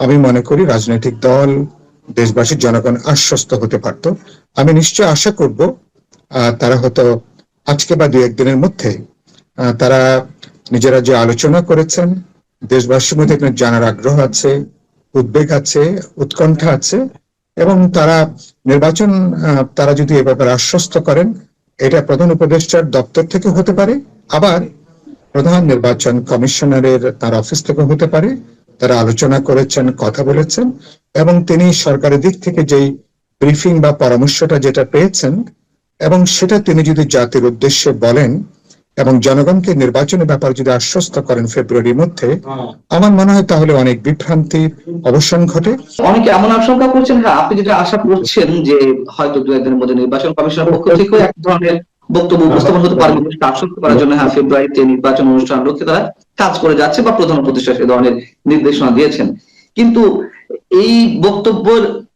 আমি মনে করি রাজনৈতিক দল, দেশবাসীর জনগণ আশ্বস্ত হতে পারত। আমি নিশ্চয় আশা করব তারা হয়তো আজকে বা দু একদিনের মধ্যে তারা নিজেরা যে আলোচনা করেছেন, দেশবাসীর মধ্যে জানার আগ্রহ আছে, উদ্বেগ আছে, উৎকণ্ঠা আছে, এবং তারা নির্বাচন তারা যদি এ ব্যাপারে আশ্বস্ত করেন, এটা প্রধান উপদেষ্টার দপ্তর থেকে হতে পারে, আবার প্রধান নির্বাচন কমিশনারের তার অফিস থেকে হতে পারে। তারা আলোচনা করেছেন কথা বলেছেন এবং তিনি সরকারের দিক থেকে যেই ব্রিফিং বা পরামর্শটা যেটা পেয়েছেন এবং সেটা তিনি যদি জাতির উদ্দেশ্যে বলেন এবং জনগণকে নির্বাচনের ব্যাপারে যদি আশ্বস্ত করেন ফেব্রুয়ারির মধ্যে আমার মনে হয় তাহলে অনেক বিভ্রান্তির অবসান ঘটে। অনেকে এমন আশঙ্কা করছেন হ্যাঁ আপনি যেটা আশা করছেন যে হয়তো দু একদিনের মধ্যে নির্বাচন কমিশনের পক্ষ থেকেও এক ধরনের বক্তব্য উপস্থাপন হতে পারে মানুষকে আশ্বস্ত করার জন্য হ্যাঁ ফেব্রুয়ারিতে নির্বাচন অনুষ্ঠান লক্ষ্যে তারা কাজ করে যাচ্ছে বা প্রধান উপদেষ্টা সে ধরনের নির্দেশনা দিয়েছেন। কিন্তু এই বক্তব্য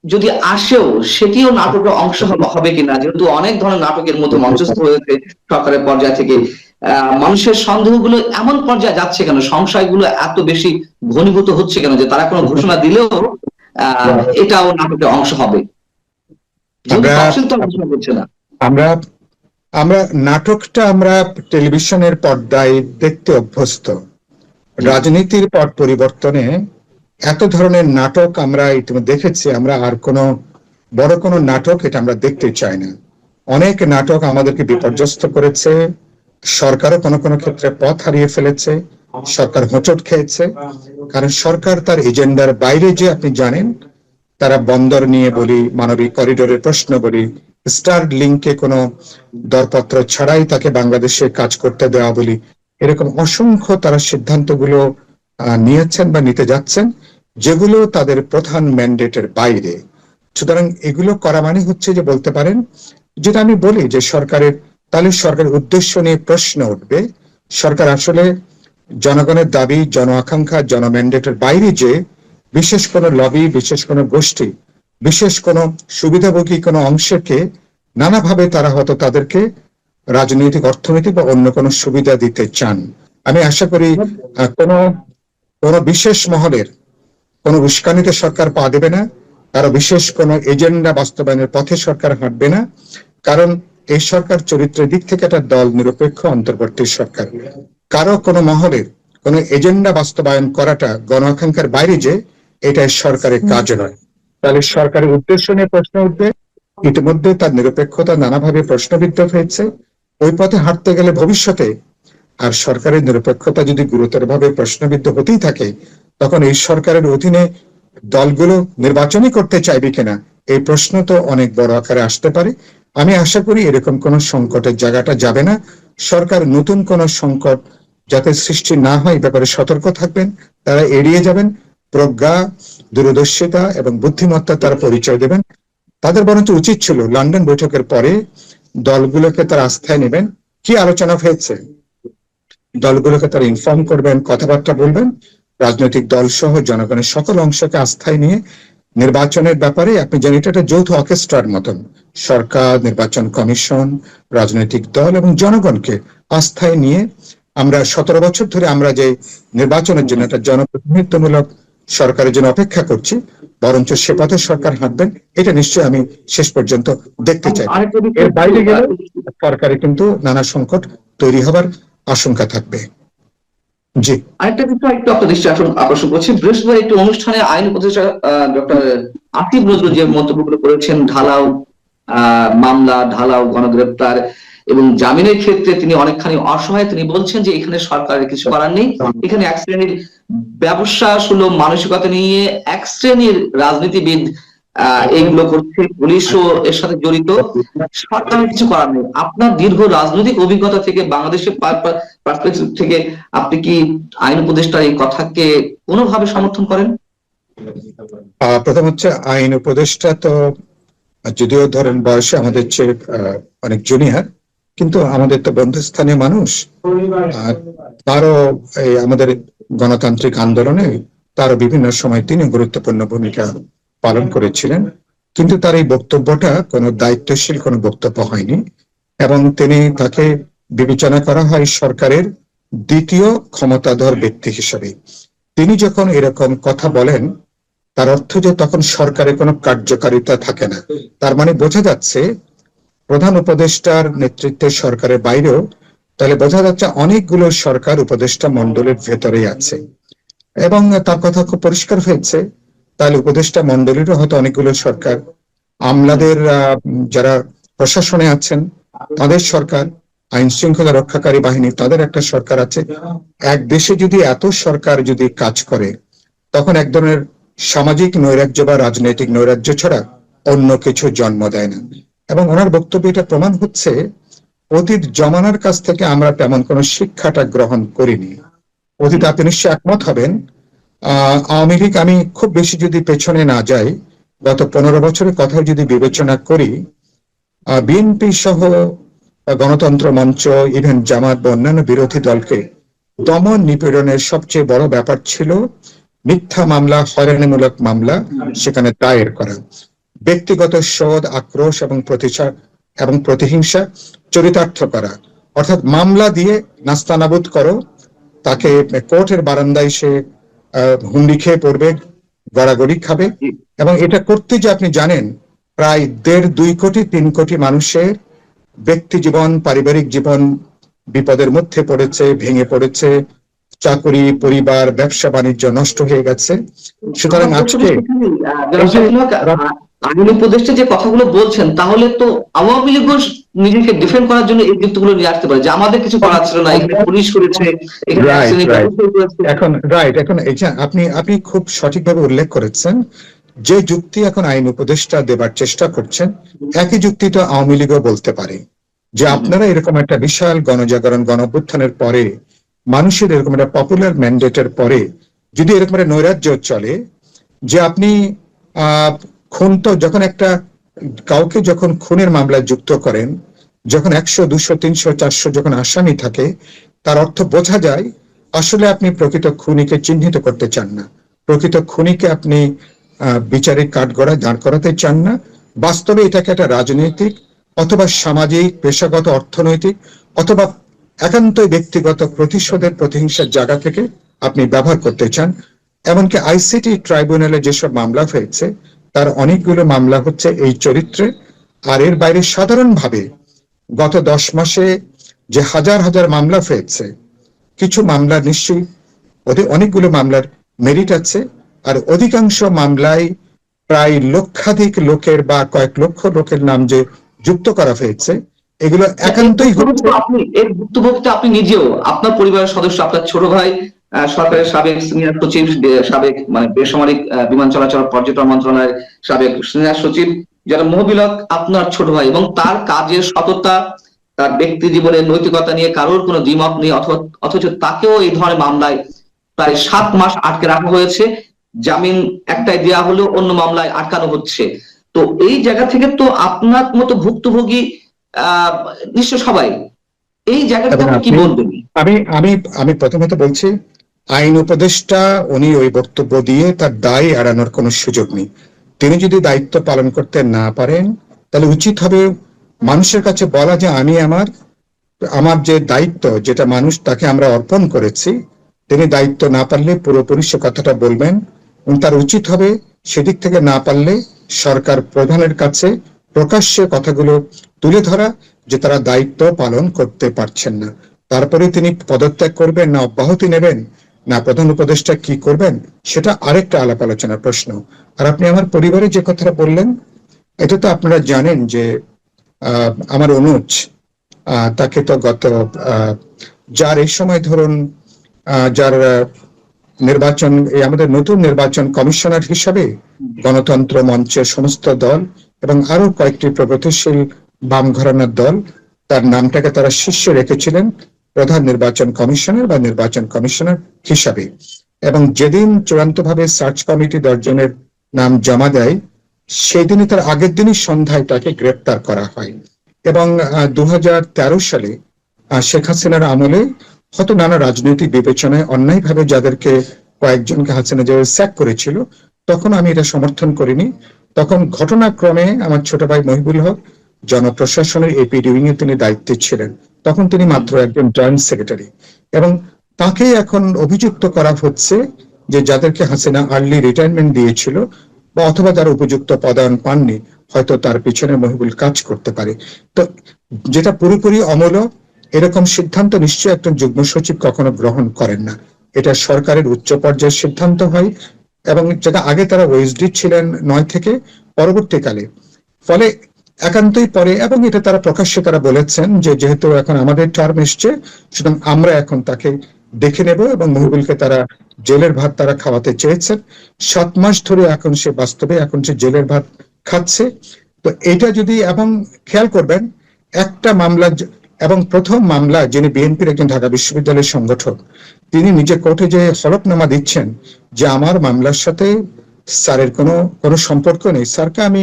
যদি আসেও সেটিও নাটকের অংশ হবে- কিনা যেহেতু অনেক ধরনের নাটকের মতো মঞ্চস্থ হয়েছে সরকারের পর্যায় থেকে আহ, মানুষের সন্দেহগুলো এমন পর্যায়ে যাচ্ছে কেন? সংশয়গুলো এত বেশি ঘনীভূত হচ্ছে কেন যে তারা কোনো ঘোষণা দিলেও আহ, এটাও নাটকের অংশ হবে। আমরা- আমরা, নাটকটা আমরা টেলিভিশনের পর্দায় দেখতে অভ্যস্ত। রাজনীতির পট পরিবর্তনে এত ধরনের নাটক আমরা ইতিমধ্যে দেখেছি, আমরা আর কোনো, বড় কোনো নাটক এটা আমরা দেখতে চাই না। অনেক নাটক আমাদেরকে বিপর্যস্ত করেছে, সরকারও কোনো কোনো ক্ষেত্রে পথ হারিয়ে ফেলেছে, সরকার হোঁচট খেয়েছে, কারণ সরকার তার এজেন্ডার বাইরে যে আপনি জানেন, তারা বন্দর নিয়ে বলি, মানবিক করিডোরের প্রশ্ন বলি স্টার লিঙ্কে কোনো দরপত্র ছাড়াই তাকে বাংলাদেশে কাজ করতে দেওয়া বলি। এরকম অসংখ্য তারা সিদ্ধান্তগুলো নিয়েছেন বা নিতে যাচ্ছেন, যেগুলো তাদের প্রধান ম্যান্ডেটের বাইরে। সুতরাং এগুলো করা মানে হচ্ছে যে বলতে পারেন যেটা আমি বলি যে সরকারের, তাহলে সরকারের উদ্দেশ্য নিয়ে প্রশ্ন উঠবে, সরকার আসলে জনগণের দাবি, জন আকাঙ্ক্ষা, জন ম্যান্ডেটের বাইরে যে বিশেষ কোনো লবি, বিশেষ কোনো গোষ্ঠী বিশেষ কোনো সুবিধাভোগী কোনো অংশকে নানাভাবে তারা হয়তো তাদেরকে রাজনৈতিক, অর্থনৈতিক বা অন্য কোনো সুবিধা দিতে চান। আমি আশা করি কোনো কোনো বিশেষ মহলের কোনো উস্কানিতে সরকার পা দেবে না কারও বিশেষ কোনো এজেন্ডা বাস্তবায়নের পথে সরকার হাঁটবে না, কারণ এই সরকার চরিত্রের দিক থেকে একটা দল নিরপেক্ষ অন্তর্বর্তী সরকার। কারও কোনো মহলের কোনো এজেন্ডা বাস্তবায়ন করাটা গণ আকাঙ্ক্ষার বাইরে যে এটা সরকারের কাজ নয়। তাহলে সরকারের উদ্দেশ্য নিয়ে প্রশ্ন উঠবে। ইতিমধ্যে তার নিরপেক্ষতা নানাভাবে প্রশ্নবিদ্ধ হয়েছে। ওই পথে হাঁটতে গেলে ভবিষ্যতে আর সরকারের নিরপেক্ষতা যদি গুরুতরভাবে প্রশ্নবিদ্ধ হতেই থাকে, তখন এই সরকারের অধীনে দলগুলো নির্বাচনই করতে চাইবে কিনা, এই প্রশ্ন তো অনেক বড় আকারে আসতে পারে। আমি আশা করি এরকম কোন সংকটের জায়গাটা যাবে না। সরকার নতুন কোন সংকট যাতে সৃষ্টি না হয় ব্যাপারে সতর্ক থাকবেন, তারা এড়িয়ে যাবেন। প্রজ্ঞা, দূরদর্শিতা এবং বুদ্ধিমত্তা তারা পরিচয় দেবেন। তাদের বরঞ্চ উচিত ছিল লন্ডন বৈঠকের পরে দলগুলোকে তারা আস্থায় নেবেন। কি আলোচনা হয়েছে? দলগুলোকে তারা ইনফর্ম করবেন, কথাবার্তা বলবেন। রাজনৈতিক দল সহ জনগণের সকল অংশকে আস্থায় নিয়ে নির্বাচনের ব্যাপারে আপনি জানেন এটা একটা যৌথ অর্কেস্ট্রার মতন। সরকার, নির্বাচন কমিশন, রাজনৈতিক দল এবং জনগণকে আস্থায় নিয়ে আমরা সতেরো বছর ধরে আমরা যে নির্বাচনের জন্য একটা জনপ্রতিনিধিত্বমূলক সরকারের জন্য অপেক্ষা করছি বরঞ্চ সে পথে সরকার হাঁটবেন এটা নিশ্চয়ই আমি শেষ পর্যন্ত দেখতে চাই। এর বাইরে গেলে সরকারে কিন্তু নানা সংকট তৈরি হবার আশঙ্কা থাকবে। জি। আরেকটা বিষয় একটু আপনার দৃষ্টি আকর্ষণ- আকর্ষণ করছি। বৃহস্পতিবার একটি অনুষ্ঠানে আইন উপদেষ্টা ডক্টর নজরুল যে মন্তব্যগুলো করেছেন ঢালাও আহ, মামলা ঢালাও গণগ্রেপ্তার এবং জামিনের ক্ষেত্রে তিনি অনেকখানি অসহায় তিনি বলছেন যে এখানে সরকারের কিছু করার নেই। এখানে এক শ্রেণির ব্যবসা সুলভ মানসিকতা নিয়ে এক শ্রেণির রাজনীতিবিদ আহ, এইগুলো করছে। এর সাথে জড়িত। সরকারের কিছু করার নেই। আপনার দীর্ঘ রাজনৈতিক অভিজ্ঞতা থেকে বাংলাদেশের থেকে আপনি কি আইন উপদেষ্টার এই কথাকে কোনোভাবে সমর্থন করেন? প্রথম হচ্ছে আইন উপদেষ্টা তো যদিও ধরেন বয়সে আমাদের চেয়ে অনেক জুনিয়র কিন্তু আমাদের তো বন্ধুস্থানীয় মানুষ। তারও এই আমাদের গণতান্ত্রিক আন্দোলনে তারও বিভিন্ন সময় তিনি গুরুত্বপূর্ণ ভূমিকা পালন করেছিলেন। কিন্তু তার এই বক্তব্যটা কোনো দায়িত্বশীল কোনো বক্তব্য হয়নি এবং তিনি তাকে বিবেচনা করা হয় সরকারের দ্বিতীয় ক্ষমতাধর ব্যক্তি হিসেবে। তিনি যখন এরকম কথা বলেন, তার অর্থ যে তখন সরকারের কোনো কার্যকারিতা থাকে না। তার মানে বোঝা যাচ্ছে প্রধান উপদেষ্টার নেতৃত্বে সরকারের বাইরেও তাহলে বোঝা যাচ্ছে অনেকগুলো সরকার উপদেষ্টা মন্ডলের ভেতরেই আছে। এবং তার কথা খুব পরিষ্কার হয়েছে। তাহলে উপদেষ্টা মন্ডলীরও হয়তো অনেকগুলো সরকার। আমলাদের যারা প্রশাসনে আছেন, তাদের সরকার, আইন শৃঙ্খলা রক্ষাকারী বাহিনী, তাদের একটা সরকার আছে। এক দেশে যদি এত সরকার যদি কাজ করে, তখন এক ধরনের সামাজিক নৈরাজ্য বা রাজনৈতিক নৈরাজ্য ছাড়া অন্য কিছু জন্ম দেয় না। এবং ওনার বক্তব্য এটা প্রমাণ হচ্ছে অতীত জমানার কাছ থেকে আমরা তেমন কোনো শিক্ষাটা গ্রহণ করিনি। অতীত আপনি নিশ্চয় একমত হবেন। আওয়ামী লীগ, আমি খুব বেশি যদি পেছনে না যাই, গত পনেরো বছরের কথা যদি বিবেচনা করি বিএনপি সহ গণতন্ত্র মঞ্চ, ইভেন জামাত বা অন্যান্য বিরোধী দলকে দমন নিপীড়নের সবচেয়ে বড় ব্যাপার ছিল মিথ্যা মামলা, হয়রানিমূলক মামলা, সেখানে দায়ের করা। ব্যক্তিগত শোধ আক্রোশ এবং প্রতিশোধ এবং প্রতিহিংসা চরিতার্থ করা। অর্থাৎ মামলা দিয়ে নাস্তানাবুদ করো তাকে কোর্টের বারান্দায় সে হুমড়ি খেয়ে পড়বে গড়াগড়ি খাবে। এবং এটা করতে যে আপনি জানেন প্রায় দেড় দুই কোটি তিন কোটি মানুষের ব্যক্তি জীবন পারিবারিক জীবন বিপদের মধ্যে পড়েছে ভেঙে পড়েছে চাকরি পরিবার ব্যবসা বাণিজ্য নষ্ট হয়ে গেছে। সুতরাং আজকে আইন উপদেষ্টা যে কথাগুলো বলছেন তাহলে তো আওয়ামী লীগ নিজেকে ডিফেন্ড করার জন্য এই যুক্তিগুলো নিয়ে আসতে পারে যে আমাদের কিছু করার ছিল না এখানে পুলিশ করেছে এখানে রাইট এখন আপনি আপনি খুব সঠিকভাবে উল্লেখ করেছেন যে যুক্তি এখন আইন উপদেষ্টা দেবার চেষ্টা করছেন একই যুক্তি তো আওয়ামী লীগও বলতে পারে। যে আপনারা এরকম একটা বিশাল গণজাগরণ গণঅভ্যুত্থানের পরে মানুষের এরকম একটা পপুলার ম্যান্ডেটের পরে যদি এরকম একটা নৈরাজ্য চলে যে আপনি আহ খুন তো যখন একটা কাউকে যখন খুনের মামলায় যুক্ত করেন যখন একশো দুশো তিনশো চারশো যখন আসামি থাকে তার অর্থ বোঝা যায় আসলে আপনি প্রকৃত খুনিকে চিহ্নিত করতে চান না। প্রকৃত খুনিকে আপনি আহ, বিচারিক কাঠগড়ায় দাঁড় করাতে চান না। বাস্তবে এটাকে একটা রাজনৈতিক অথবা সামাজিক পেশাগত অর্থনৈতিক অথবা একান্তই ব্যক্তিগত প্রতিশোধের প্রতিহিংসার জায়গা থেকে আপনি ব্যবহার করতে চান। এমনকি আইসিটি ট্রাইব্যুনালে যেসব মামলা হয়েছে তার অনেকগুলো মামলা হচ্ছে এই চরিত্রে। আর এর বাইরে সাধারণভাবে গত দশ মাসে যে হাজার হাজার মামলা হয়েছে কিছু মামলা নিশ্চয়ই ওদের অনেকগুলো মামলার মেরিট আছে। আর অধিকাংশ মামলায় প্রায় লক্ষাধিক লোকের বা কয়েক লক্ষ লোকের নাম যে যুক্ত করা হয়েছে এগুলো একান্তই হচ্ছে আপনি এর ভুক্তভোগীতে আপনি নিজেও আপনার পরিবারের সদস্য আপনার ছোট ভাই সরকারের সাবেক সিনিয়র সচিব সাবেক মানে বেসামরিক বিমান চলাচল পর্যটন মন্ত্রণালয়ের সাবেক সিনিয়র সচিব যারা মহবিলক আপনার ছোট ভাই এবং তার কাজের সততা তার ব্যক্তি জীবনের নৈতিকতা নিয়ে কারোর কোনো দ্বিমত নেই অথচ তাকেও এই ধরনের মামলায় প্রায় সাত মাস আটকে রাখা হয়েছে। জামিন একটাই দেওয়া হলেও অন্য মামলায় আটকানো হচ্ছে। তো এই জায়গা থেকে তো আপনার মতো ভুক্তভোগী আহ নিশ্চয় সবাই। এই জায়গাটা কি বলবেন? আমি আমি আমি প্রথমত বলছি আইন উপদেষ্টা, উনি ওই বক্তব্য দিয়ে তার দায় এড়ানোর কোনো সুযোগ নেই। তিনি যদি দায়িত্ব পালন করতে না পারেন, তাহলে উচিত হবে মানুষের কাছে বলা যে আমি আমার আমার যে দায়িত্ব, যেটা মানুষ তাকে আমরা অর্পণ করেছি, তিনি দায়িত্ব না পারলে পুরোপুরি সে কথাটা বলবেন। তার উচিত হবে সেদিক থেকে না পারলে সরকার প্রধানের কাছে প্রকাশ্যে কথাগুলো তুলে ধরা যে তারা দায়িত্ব পালন করতে পারছেন না। তারপরে তিনি পদত্যাগ করবেন না, অব্যাহতি নেবেন না, প্রধান উপদেষ্টা কি করবেন? সেটা আরেকটা আলাপ আলোচনার প্রশ্ন। আর আপনি আমার পরিবারে যে কথাটা বললেন, এটা তো আপনারা জানেন যে আমার অনুজ তাকে তো গত যার এই সময় ধরুন যার নির্বাচন, এই আমাদের নতুন নির্বাচন কমিশনার হিসাবে গণতন্ত্র মঞ্চের সমস্ত দল এবং আরও কয়েকটি প্রগতিশীল বাম ঘরানার দল, তার নামটাকে তারা শীর্ষে রেখেছিলেন। প্রধান নির্বাচন কমিশনার বা নির্বাচন কমিশনার হিসাবে। এবং যেদিন চূড়ান্তভাবে সার্চ কমিটি দশজনের নাম জমা দেয়, সেদিনই তার আগের দিনই সন্ধ্যায় তাকে গ্রেপ্তার করা হয়। এবং দু হাজার তেরো সালে শেখ হাসিনার আমলে হয়তো নানা রাজনৈতিক বিবেচনায় অন্যায়ভাবে যাদেরকে কয়েকজনকে হাসিনা যে স্যাক করেছিল, তখন আমি এটা সমর্থন করিনি। তখন ঘটনাক্রমে আমার ছোট ভাই মহিবুল হক জনপ্রশাসনের এপিডি উইং এ তিনি দায়িত্বে ছিলেন। তখন তিনি মাত্র একজন জয়েন্ট সেক্রেটারি এবং তাকে এখন অভিযুক্ত করা হচ্ছে যে যাদেরকে হাসিনা আর্লি রিটায়ারমেন্ট দিয়েছিল বা অথবা যারা উপযুক্ত পদায়ন পাননি, হয়তো তার পিছনে মহিবুল কাজ করতে পারে। তো যেটা পুরোপুরি অমূলক এরকম সিদ্ধান্ত নিশ্চয়ই একজন যুগ্ম সচিব কখনো গ্রহণ করেন না। এটা সরকারের উচ্চ পর্যায়ের সিদ্ধান্ত হয় এবং যেটা আগে তারা ওএসডি ছিলেন নয় থেকে পরবর্তীকালে। ফলে একান্তই পরে, এবং এটা তারা প্রকাশ্যে তারা বলেছেন যে যেহেতু এখন আমাদের টার্ম এসছে, সুতরাং আমরা এখন তাকে দেখে নেব এবং মহিবুলকে তারা জেলের ভাত তারা খাওয়াতে চেয়েছেন। সাত মাস ধরে এখন সে বাস্তবে, এখন সে জেলের ভাত খাচ্ছে। তো এটা যদি, এবং খেয়াল করবেন, একটা মামলা এবং প্রথম মামলা যিনি বিএনপির একজন ঢাকা বিশ্ববিদ্যালয়ের সংগঠক, তিনি নিজে কোর্টে যে হলফনামা দিচ্ছেন যে আমার মামলার সাথে স্যারের কোনো কোনো সম্পর্ক নেই। স্যারকে আমি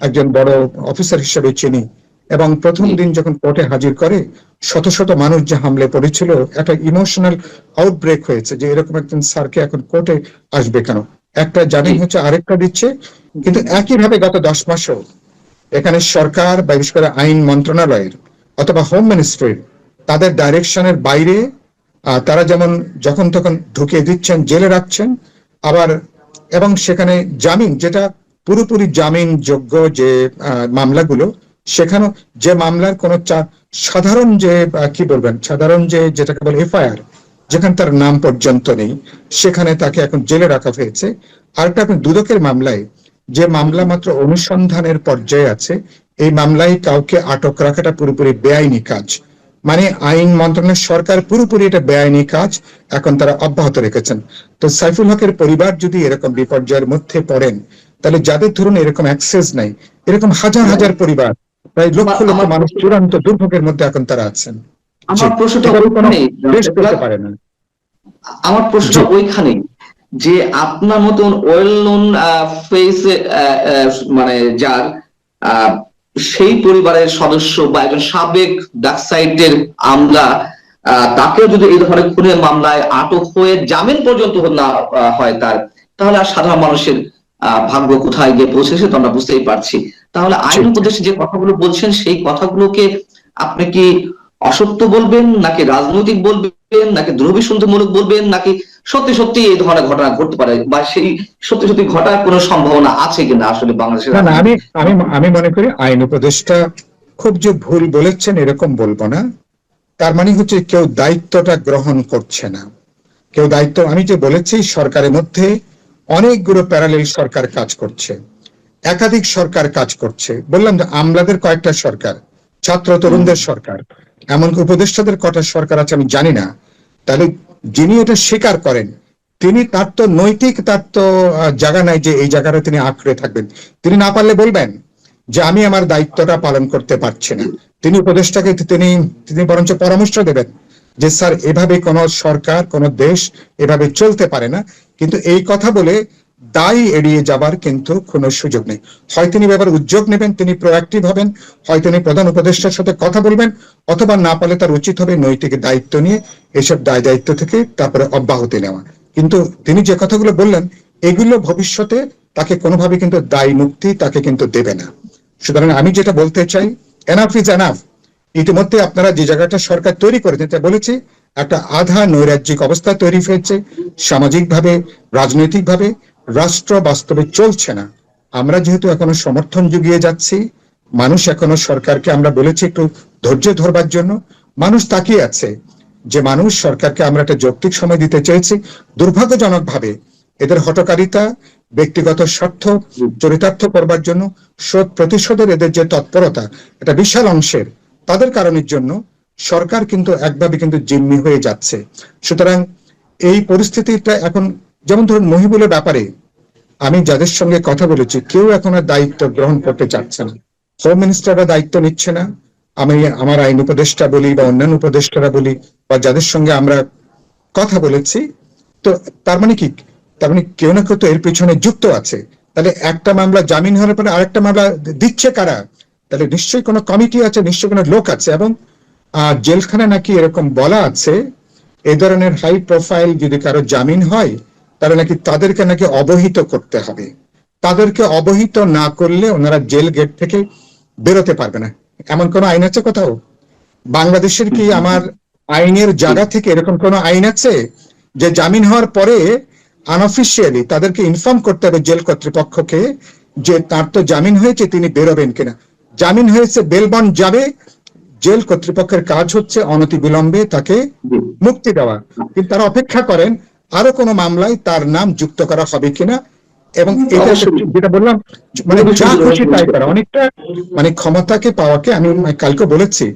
একজন বড় অফিসার হিসেবে চিনি এবং প্রথম দিন যখন কোর্টে হাজির করে শত শত মানুষ যে হামলে পড়েছিল একটা ইমোশনাল আউটব্রেক হয়েছে যে এরকম একজন স্যারকে এখন কোর্টে আসবে কেন? একটা জামিন হচ্ছে আরেকটা দিচ্ছে কিন্তু একইভাবে গত দশ মাসেও এখানে সরকার বা বিশেষ করে আইন মন্ত্রণালয়ের অথবা হোম মিনিস্ট্রির তাদের ডাইরেকশনের বাইরে তারা যেমন যখন তখন ঢুকিয়ে দিচ্ছেন জেলে রাখছেন আবার এবং সেখানে জামিন, যেটা পুরোপুরি জামিন যোগ্য যে মামলাগুলো সেখানে যে মামলার কোনো সাধারণ যে কি বলবেন, সাধারণ যে, যেটাকে বলে এফআইআর, যেখানে তার নাম পর্যন্ত নেই, সেখানে তাকে এখন জেলে রাখা হয়েছে। আরেকটা আপনি দুদকের মামলায়, যে মামলা মাত্র অনুসন্ধানের পর্যায়ে আছে, এই মামলায় কাউকে আটক রাখাটা পুরোপুরি বেআইনি কাজ। মানে আইন মন্ত্রণালয় সরকার পুরোপুরি এটা বেআইনি কাজ এখন তারা অব্যাহত রেখেছেন তো সাইফুল হকের পরিবার যদি এরকম বিপর্যয়ের মধ্যে পড়েন তাহলে যাদের ধরুন এরকম অ্যাক্সেস নাই এরকম হাজার হাজার পরিবার প্রায় লক্ষ লক্ষ মানুষ চূড়ান্ত দুর্ভোগের মধ্যে এখন তারা আছেন আমার। প্রশ্নটা পারে না আমার প্রশ্নটা জি। ওইখানেই যে আপনার মতন ওয়েল নোন ফেস মানে যার সেই পরিবারের সদস্য বা একজন সাবেক ডাকসাইটের আমলা তাকেও যদি এই ধরনের খুনের মামলায় আটক হয়ে জামিন পর্যন্ত না হয় তার তাহলে আর সাধারণ মানুষের আহ, ভাগ্য কোথায় গিয়ে পৌঁছেছে তো আমরা বুঝতেই পারছি। তাহলে আইন উপদেশে যে কথাগুলো বলছেন সেই কথাগুলোকে আপনি কি অসত্য বলবেন নাকি রাজনৈতিক বলবেন নাকি দ্রব্যসন্ধিমূলক বলবেন নাকি সত্যি সত্যি এই ধরনের ঘটনা ঘটতে পারে বা সেই সত্যি সত্যি ঘটার কোনো সম্ভাবনা আছে কিনা আসলে বাংলাদেশের আমি আমি আমি মনে করি আইন উপদেষ্টা খুব যে ভুল বলেছেন এরকম বলব না। তার মানে হচ্ছে কেউ দায়িত্বটা গ্রহণ করছে না। কেউ দায়িত্ব আমি যে বলেছি সরকারের মধ্যে অনেকগুলো প্যারালেল সরকার কাজ করছে। একাধিক সরকার কাজ করছে। বললাম যে আমলাদের কয়েকটা সরকার ছাত্র তরুণদের সরকার। এমনকি উপদেষ্টাদের কটা সরকার আছে আমি জানি না। তাহলে যিনি এটা স্বীকার করেন, তিনি তার তো নৈতিক, তার তো জায়গা নাই যে এই জায়গাটা তিনি আঁকড়ে থাকবেন। তিনি না পারলে বলবেন যে আমি আমার দায়িত্বটা পালন করতে পারছি না। তিনি উপদেষ্টাকে, তিনি তিনি বরঞ্চ পরামর্শ দেবেন যে, স্যার, এভাবে কোন সরকার, কোন দেশ এভাবে চলতে পারে না। কিন্তু এই কথা বলে দায় এড়িয়ে যাবার কিন্তু কোনো সুযোগ নেই। হয় তিনি ব্যাপারে উদ্যোগ নেবেন, তিনি প্রোয়াক্টিভ হবেন, হয় তিনি প্রধান উপদেষ্টার সাথে কথা বলবেন, অথবা না পারলে তার উচিত হবে নৈতিক দায়িত্ব নিয়ে এসব দায় দায়িত্ব থেকে তারপরে অব্যাহতি নেওয়া। কিন্তু তিনি যে কথাগুলো বললেন, এগুলো ভবিষ্যতে তাকে কোনোভাবে কিন্তু দায় মুক্তি তাকে কিন্তু দেবে না। সুতরাং আমি যেটা বলতে চাই এনাফ ইজ এনাফ ইতিমধ্যে আপনারা যে জায়গাটা সরকার তৈরি করেছেন তা বলেছি, একটা আধা নৈরাজ্যিক অবস্থা তৈরি হয়েছে, সামাজিকভাবে, রাজনৈতিকভাবে রাষ্ট্র বাস্তবে চলছে না। আমরা যেহেতু এখনও সমর্থন জুগিয়ে যাচ্ছি, মানুষ এখনও সরকারকে আমরা বলেছি একটু ধৈর্য ধরবার জন্য। মানুষ তাকিয়ে আছে যে মানুষ সরকারকে আমরা একটা যৌক্তিক সময় দিতে চেয়েছি দুর্ভাগ্যজনক ভাবে এদের হটকারিতা ব্যক্তিগত স্বার্থ, চরিতার্থ করবার জন্য, শোধ প্রতিশোধের এদের যে তৎপরতা, এটা বিশাল অংশের। তাদের কারণের জন্য সরকার কিন্তু একভাবে কিন্তু জিম্মি হয়ে যাচ্ছে। সুতরাং এই পরিস্থিতিটা এখন, যেমন ধরুন মহিবুলের ব্যাপারে আমি যাদের সঙ্গে কথা বলেছি, কেউ এখন আর দায়িত্ব গ্রহণ করতে চাচ্ছে না। হোম মিনিস্টাররা দায়িত্ব নিচ্ছে না। আমি আমার আইন উপদেষ্টা বলি বা অন্যান্য উপদেষ্টারা বলি বা যাদের সঙ্গে আমরা কথা বলেছি, তো তার মানে কি? তার মানে কেউ না কেউ তো এর পিছনে যুক্ত আছে। তাহলে একটা মামলা জামিন হওয়ার পরে আরেকটা মামলা দিচ্ছে কারা? তাহলে নিশ্চয়ই কোনো কমিটি আছে, নিশ্চয়ই কোনো লোক আছে, এবং জেলখানা নাকি এরকম বলা আছে, এ ধরনের হাই প্রোফাইল যদি কারও জামিন হয় তাহলে নাকি তাদেরকে নাকি অবহিত করতে হবে। তাদেরকে অবহিত না করলে ওনারা জেল গেট থেকে বেরোতে পারবে না। এমন কোন আইন আছে কোথাও? বাংলাদেশের কি আমার আইনের জায়গা থেকে এরকম কোন আইন আছে যে জামিন হওয়ার পরে আনঅফিসিয়ালি তাদেরকে ইনফর্ম করতে হবে জেল কর্তৃপক্ষকে যে তার তো জামিন হয়েছে তিনি বেরোবেন কিনা? জামিন হয়েছে বেল বন্ড যাবে জেল কর্তৃপক্ষের কাজ হচ্ছে অনতি বিলম্বে তাকে মুক্তি দেওয়া। কিন্তু তারা অপেক্ষা করেন আরও কোনো মামলায় তার নাম যুক্ত করা হবে কিনা এবং এটা যেটা বললাম মানে যা খুশি তাই করা। অনেকটা মানে ক্ষমতাকে পাওয়াকে আমি কালকে বলেছি।